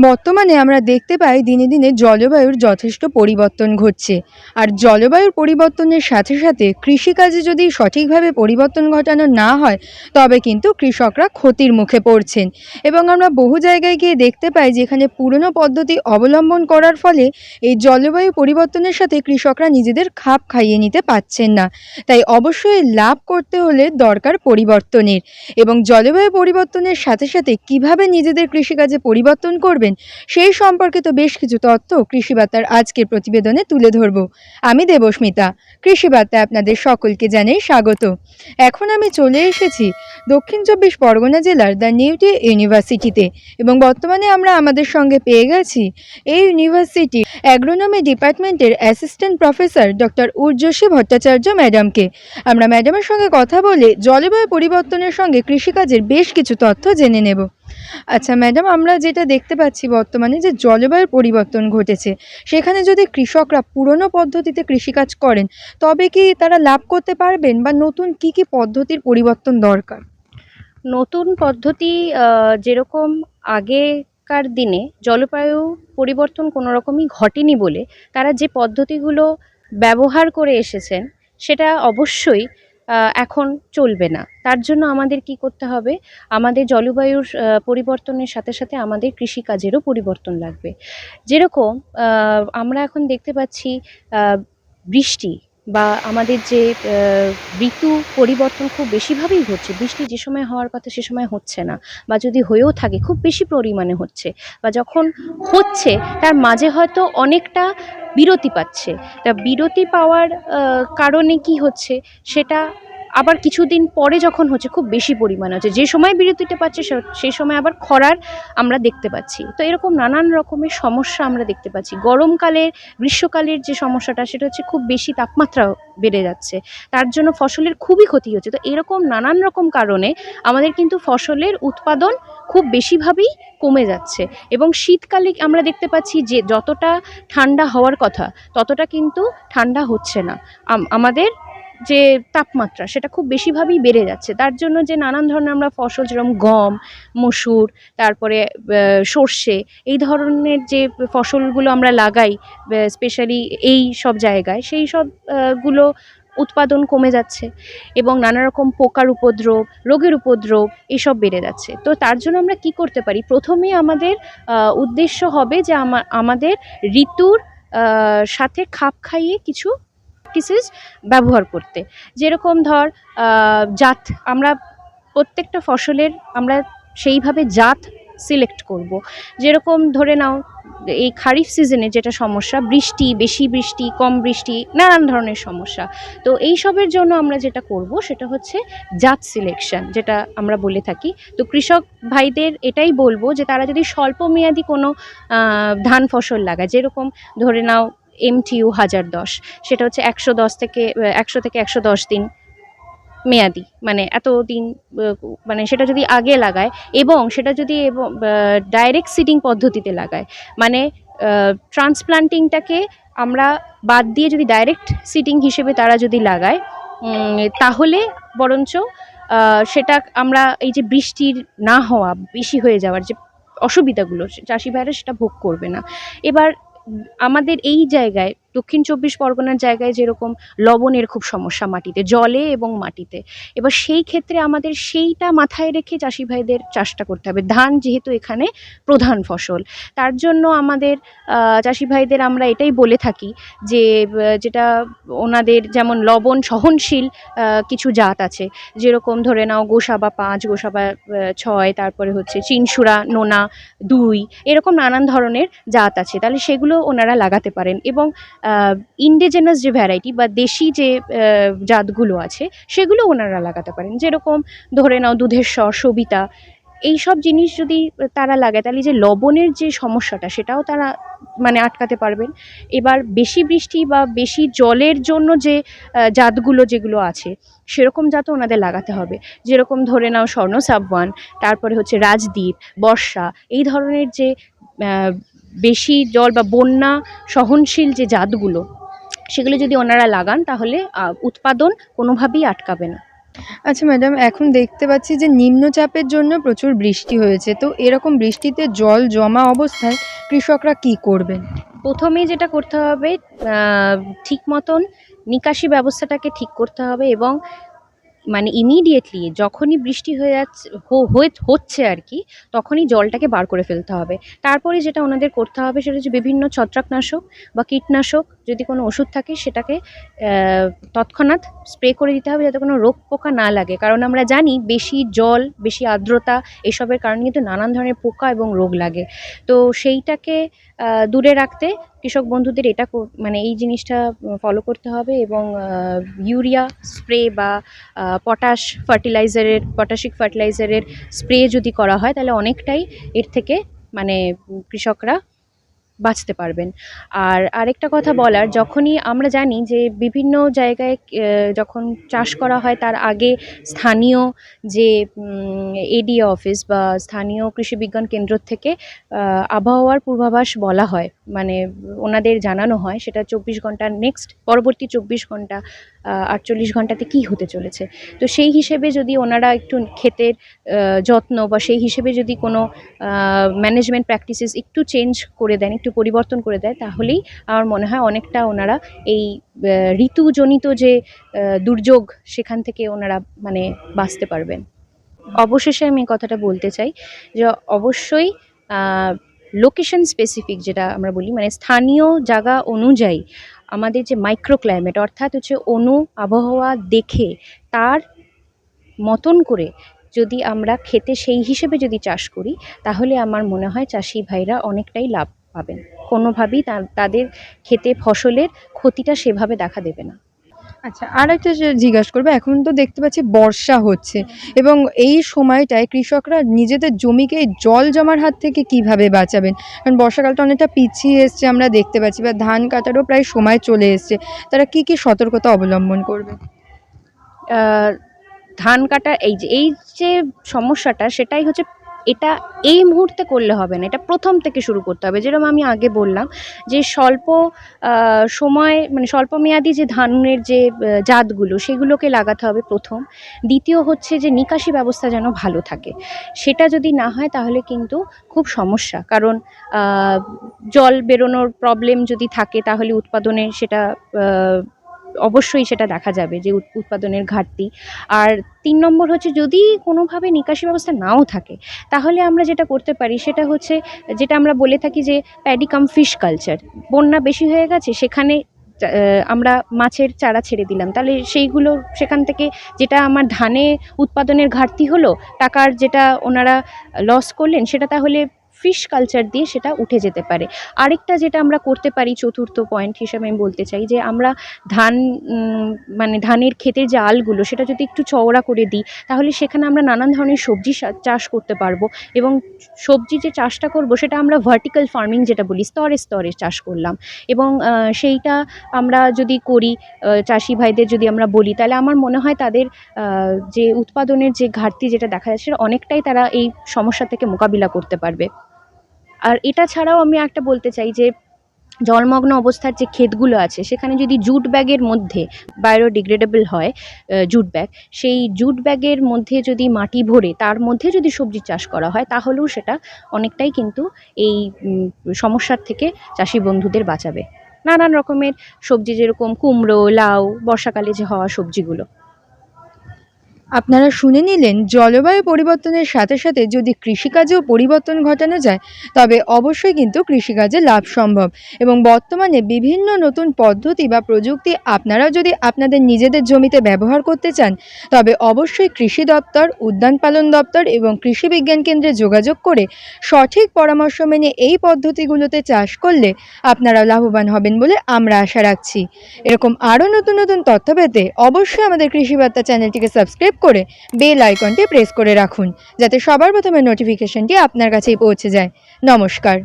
বর্তমানে আমরা দেখতে পাই দিনে দিনে জলবায়ুর যথেষ্ট পরিবর্তন ঘটছে। আর জলবায়ুর পরিবর্তনের সাথে সাথে কৃষিকাজে যদি সঠিকভাবে পরিবর্তন ঘটানো না হয়, তবে কিন্তু কৃষকরা ক্ষতির মুখে পড়ছেন। এবং আমরা বহু জায়গায় গিয়ে দেখতে পাই যেখানে পুরনো পদ্ধতি অবলম্বন করার ফলে এই জলবায়ু পরিবর্তনের সাথে কৃষকরা নিজেদের খাপ খাইয়ে নিতে পারছেন না। তাই অবশ্যই লাভ করতে হলে দরকার পরিবর্তনের। এবং জলবায়ু পরিবর্তনের সাথে সাথে কীভাবে নিজেদের কৃষিকাজে পরিবর্তন করবেন সেই সম্পর্কিত বেশ কিছু তথ্য কৃষি বার্তার আজকের প্রতিবেদনে তুলে ধরব। আমি দেবস্মিতা। কৃষি বার্তায় আপনাদের সকলকে জানাই স্বাগত। এখন আমি চলে এসেছি দক্ষিণ চব্বিশ পরগনা জেলার দ্য নিউটি ইউনিভার্সিটিতে এবং বর্তমানে আমরা আমাদের সঙ্গে পেয়ে গেছি এই ইউনিভার্সিটি অ্যাগ্রোনমি ডিপার্টমেন্টের assistant professor doctor Urjashri Bhattacharya ম্যাডামকে। আমরা ম্যাডামের সঙ্গে কথা বলে জলবায়ু পরিবর্তনের সঙ্গে কৃষিকাজের বেশ কিছু তথ্য জেনে নেব। আচ্ছা ম্যাডাম আমরা যেটা দেখতে পাচ্ছি বর্তমানে যে জলবায়ুর পরিবর্তন ঘটেছে, সেখানে যদি কৃষকরা পুরনো পদ্ধতিতে কৃষিকাজ করেন, তবে কি তারা লাভ করতে পারবেন বা নতুন কি কি পদ্ধতির পরিবর্তন দরকার? নতুন পদ্ধতি যেরকম আগেকার দিনে জলবায়ু পরিবর্তন কোনো রকমই ঘটেনি বলে, তারা যে পদ্ধতিগুলো ব্যবহার করে এসেছেন, সেটা অবশ্যই এখন চলবে না। তার জন্য আমাদের কি করতে হবে? আমাদের জলবায়ুর পরিবর্তনের সাথে সাথে আমাদের কৃষিকাজেরও পরিবর্তন লাগবে। যেরকম আমরা এখন দেখতে পাচ্ছি বৃষ্টি। বা আমাদের যে ঋতু পরিবর্তন খুব বেশিভাবেই হচ্ছে, বৃষ্টি যে সময় হওয়ার কথা সে সময় হচ্ছে না, বা যদি হয়েও থাকে খুব বেশি পরিমাণে হচ্ছে, বা যখন হচ্ছে তার মাঝে হয়তো অনেকটা বিরতি পাচ্ছে, তা বিরতি পাওয়ার কারণে কি হচ্ছে সেটা আবার কিছুদিন পরে যখন হচ্ছে খুব বেশি পরিমাণে হচ্ছে, যে সময় বিরতিটা পাচ্ছে সেই সময় আবার খরার আমরা দেখতে পাচ্ছি। তো এরকম নানান রকমের সমস্যা আমরা দেখতে পাচ্ছি। গরমকালে গ্রীষ্মকালের যে সমস্যাটা, সেটা হচ্ছে খুব বেশি তাপমাত্রা বেড়ে যাচ্ছে। তার জন্য ফসলের খুবই ক্ষতি হচ্ছে। তো এরকম নানান রকম কারণে আমাদের কিন্তু ফসলের উৎপাদন খুব বেশিভাবেই কমে যাচ্ছে। এবং শীতকালে আমরা দেখতে পাচ্ছি যে যতটা ঠান্ডা হওয়ার কথা, ততটা কিন্তু ঠান্ডা হচ্ছে না। আম- আমাদের যে তাপমাত্রা সেটা খুব বেশিভাবেই বেড়ে যাচ্ছে। তার জন্য যে নানান ধরনের আমরা ফসল যেরকম গম, মসুর, তারপরে সর্ষে এই ধরনের যে ফসলগুলো আমরা লাগাই স্পেশালি এই সব জায়গায়, সেই সবগুলো উৎপাদন কমে যাচ্ছে এবং নানা রকম পোকার উপদ্রব, রোগের উপদ্রব এসব বেড়ে যাচ্ছে। তো তার জন্য আমরা কি করতে পারি? প্রথমেই আমাদের উদ্দেশ্য হবে যে আমা- আমাদের ঋতুর সাথে খাপ খাইয়ে কিছু প্র্যাকটিসেস ব্যবহার করতে। যেরকম ধর জাত, আমরা প্রত্যেকটা ফসলের আমরা সেইভাবে জাত সিলেক্ট করব। যেরকম ধরে নাও, এই খারিফ সিজনে যেটা সমস্যা, বৃষ্টি, বেশি বৃষ্টি, কম বৃষ্টি, নানান ধরনের সমস্যা। তো এই সবের জন্য আমরা যেটা করব সেটা হচ্ছে জাত সিলেকশন যেটা আমরা বলে থাকি। তো কৃষক ভাইদের এটাই বলব যে তারা যদি স্বল্প মেয়াদি কোনো ধান ফসল লাগায়, যেরকম ধরে নাও এমটিইউ হাজার দশ। সেটা হচ্ছে একশো দশ থেকে, একশো থেকে একশো দশ দিন মেয়াদি। মানে এত দিন মানে সেটা যদি আগে লাগায় এবং সেটা যদি ডাইরেক্ট সিডিং পদ্ধতিতে লাগায়। মানে ট্রান্সপ্লান্টিংটাকে আমরা বাদ দিয়ে যদি ডাইরেক্ট সিটিং হিসেবে তারা যদি লাগায় তাহলে বরঞ্চ সেটা আমরা এই যে বৃষ্টির না হওয়া, বেশি হয়ে যাওয়ার যে অসুবিধাগুলো, চাষি ভাইরা সেটা ভোগ করবে না। এবার আমাদের এই জায়গায় দক্ষিণ চব্বিশ পরগনার জায়গায় যেরকম লবণের খুব সমস্যা মাটিতে, জলে এবং মাটিতে। এবার সেই ক্ষেত্রে আমাদের সেইটা মাথায় রেখে চাষি ভাইদের চাষটা করতে হবে। ধান যেহেতু এখানে প্রধান ফসল, তার জন্য আমাদের চাষি ভাইদের আমরা এটাই বলে থাকি যে যেটা ওনাদের যেমন লবণ সহনশীল কিছু জাত আছে। যেরকম ধরে নাও গোসাবা পাঁচ, গোসাবা ছয়, তারপরে হচ্ছে চিনসুরা নোনা, দুই, এরকম নানান ধরনের জাত আছে। তাহলে সেগুলো ওনারা লাগাতে পারেন এবং ইন্ডিজেনাস যে ভ্যারাইটি বা দেশি যে জাতগুলো আছে, সেগুলো ওনারা লাগাতে পারেন। যেরকম ধরে নাও দুধের স্বর, সবিতা এই সব জিনিস যদি তারা লাগায়, তাহলে যে লবণের যে সমস্যাটা, সেটাও তারা মানে আটকাতে পারবেন। এবার বেশি বৃষ্টি বা বেশি জলের জন্য যে জাতগুলো যেগুলো আছে, সেরকম জাত ওনাদের লাগাতে হবে। যেরকম ধরে নাও স্বর্ণ, সাবওয়ান, তারপরে হচ্ছে রাজদ্বীপ, বর্ষা, এই ধরনের যে বেশি জল বা বন্যা সহনশীল যে জাতগুলো সেগুলো যদি ওনারা লাগান তাহলে উৎপাদন কোনোভাবেই আটকাবে না। আচ্ছা ম্যাডাম এখন দেখতে পাচ্ছি যে নিম্নচাপের জন্য প্রচুর বৃষ্টি হয়েছে। তো এরকম বৃষ্টিতে জল জমা অবস্থায় কৃষকরা কি করবেন? প্রথমেই যেটা করতে হবে ঠিক মতন নিকাশি ব্যবস্থাটাকে ঠিক করতে হবে এবং মানে ইমিডিয়েটলি যখনই বৃষ্টি হয়ে যাচ্ছে হচ্ছে আর কি, তখনই জলটাকে বার করে ফেলতে হবে। তারপরে যেটা ওনাদের করতে হবে সেটা হচ্ছে বিভিন্ন ছত্রাকনাশক বা কীটনাশক যদি কোনো ওষুধ থাকে সেটাকে তৎক্ষণাৎ স্প্রে করে দিতে হবে যাতে কোনো রোগ পোকা না লাগে। কারণ আমরা জানি বেশি জল, বেশি আর্দ্রতা এসবের কারণে কিন্তু নানান ধরনের পোকা এবং রোগ লাগে। তো সেইটাকে দূরে রাখতে কৃষক বন্ধুদের এটা মানে এই জিনিসটা ফলো করতে হবে এবং ইউরিয়া স্প্রে বা পটাশ ফার্টিলাইজারের, পটাশিক ফার্টিলাইজারের স্প্রে যদি করা হয় তাহলে অনেকটাই এর থেকে মানে কৃষকরা বাঁচতে পারবেন। আর আরেকটা কথা বলার, যখনই আমরা জানি যে বিভিন্ন জায়গায় যখন চাষ করা হয়, তার আগে স্থানীয় যে এডিএ অফিস বা স্থানীয় কৃষি বিজ্ঞান কেন্দ্র থেকে আবহাওয়ার পূর্বাভাস বলা হয়। মানে ওনাদের জানানো হয়, সেটা চব্বিশ ঘণ্টা নেক্সট পরবর্তী চব্বিশ ঘণ্টা আটচল্লিশ ঘন্টাতে কি হতে চলেছে? তো সেই হিসেবে যদি ওনারা একটু ক্ষেতের যত্ন বা সেই হিসেবে যদি কোনো ম্যানেজমেন্ট প্র্যাকটিসেস একটু চেঞ্জ করে দেন, একটু পরিবর্তন করে দেয়, তাহলেই আমার মনে হয় অনেকটা ওনারা এই ঋতুজনিত যে দুর্যোগ সেখান থেকে ওনারা মানে বাঁচতে পারবেন। অবশেষে আমি কথাটা বলতে চাই যে অবশ্যই লোকেশন স্পেসিফিক যেটা আমরা বলি মানে স্থানীয় জায়গা অনুযায়ী আমাদের যে মাইক্রো ক্লাইমেট অর্থাৎ হচ্ছে অনু আবহাওয়া দেখে তার মতন করে যদি আমরা খেতে সেই হিসেবে যদি চাষ করি, তাহলে আমার মনে হয় চাষি ভাইরা অনেকটাই লাভ পাবেন। কোনোভাবেই তাদের খেতে ফসলের ক্ষতিটা সেভাবে দেখা দেবে না। আচ্ছা আর একটা জিজ্ঞাসা করব, এখন তো দেখতে পাচ্ছি বর্ষা হচ্ছে এবং এই সময়টায় কৃষকরা নিজেদের জমিকে জল জমার হাত থেকে কীভাবে বাঁচাবেন? কারণ বর্ষাকালটা অনেকটা পিছিয়ে এসছে আমরা দেখতে পাচ্ছি বা ধান কাটারও প্রায় সময় চলে এসছে। তারা কি কি সতর্কতা অবলম্বন করবে? ধান কাটা, এই যে এই যে সমস্যাটা, সেটাই হচ্ছে এটা এই মুহূর্তে করলে হবে না। এটা প্রথম থেকে শুরু করতে হবে। যেরকম আমি আগে বললাম যে স্বল্প সময় মানে স্বল্প মেয়াদি যে ধানের যে জাতগুলো সেগুলোকে লাগাতে হবে প্রথম। দ্বিতীয় হচ্ছে যে নিকাশি ব্যবস্থা যেন ভালো থাকে। সেটা যদি না হয় তাহলে কিন্তু খুব সমস্যা। কারণ জল বেরোনোর প্রবলেম যদি থাকে তাহলে উৎপাদনে সেটা অবশ্যই সেটা দেখা যাবে যে উৎ- উৎপাদনের ঘাটতি। আর তিন নম্বর হচ্ছে যদি কোনোভাবে নিকাশি ব্যবস্থা নাও থাকে, তাহলে আমরা যেটা করতে পারি সেটা হচ্ছে, যেটা আমরা বলে থাকি যে প্যাডি কাম ফিশ কালচার। বন্যা বেশি হয়ে গেছে, সেখানে আমরা মাছের চারা ছেড়ে দিলাম। তাহলে সেইগুলো, সেখান থেকে যেটা আমার ধানে উৎপাদনের ঘাটতি হলো, টাকার যেটা ওনারা লস করলেন, সেটা তাহলে ফিশ কালচার দিয়ে সেটা উঠে যেতে পারে। আরেকটা যেটা আমরা করতে পারি, চতুর্থ পয়েন্ট হিসাবে আমি বলতে চাই যে আমরা ধান মানে ধানের ক্ষেতের যে আলগুলো সেটা যদি একটু চওড়া করে দিই, তাহলে সেখানে আমরা নানান ধরনের সবজি চাষ করতে পারব এবং সবজি যে চাষটা করব সেটা আমরা ভার্টিক্যাল ফার্মিং যেটা বলি, স্তরে স্তরে চাষ করলাম। এবং সেইটা আমরা যদি করি চাষি ভাইদের যদি আমরা বলি, তাহলে আমার মনে হয় তাদের যে উৎপাদনের যে ঘাটতি যেটা দেখা যাচ্ছে অনেকটাই তারা এই সমস্যা থেকে মোকাবিলা করতে পারবে। আর এটা ছাড়াও আমি একটা বলতে চাই যে, জলমগ্ন অবস্থার যে ক্ষেতগুলো আছে, সেখানে যদি জুট ব্যাগের মধ্যে বায়োডিগ্রেডেবল হয় জুট ব্যাগ, সেই জুট ব্যাগের মধ্যে যদি মাটি ভরে তার মধ্যে যদি সবজি চাষ করা হয়, তাহলেও সেটা অনেকটাই কিন্তু এই সমস্যার থেকে চাষি বন্ধুদের বাঁচাবে। নানান রকমের সবজি যেরকম কুমড়ো, লাউ, বর্ষাকালে যে হওয়া সবজিগুলো। আপনারা শুনে নিলেন জলবায়ু পরিবর্তনের সাথে সাথে যদি কৃষিকাজেও পরিবর্তন ঘটানো যায়, তবে অবশ্যই কিন্তু কৃষিকাজে লাভ সম্ভব। এবং বর্তমানে বিভিন্ন নতুন পদ্ধতি বা প্রযুক্তি আপনারাও যদি আপনাদের নিজেদের জমিতে ব্যবহার করতে চান, তবে অবশ্যই কৃষি দপ্তর, উদ্যান পালন দপ্তর এবং কৃষি বিজ্ঞান কেন্দ্রে যোগাযোগ করে সঠিক পরামর্শ মেনে এই পদ্ধতিগুলোতে চাষ করলে আপনারা লাভবান হবেন বলে আমরা আশা রাখছি। এরকম আরও নতুন নতুন তথ্য পেতে অবশ্যই আমাদের কৃষি বার্তা চ্যানেলটিকে সাবস্ক্রাইব করে বেল আইকনটি প্রেস করে রাখুন, যাতে সবার প্রথমে নোটিফিকেশনটি আপনার কাছেই পৌঁছে যায়। নমস্কার।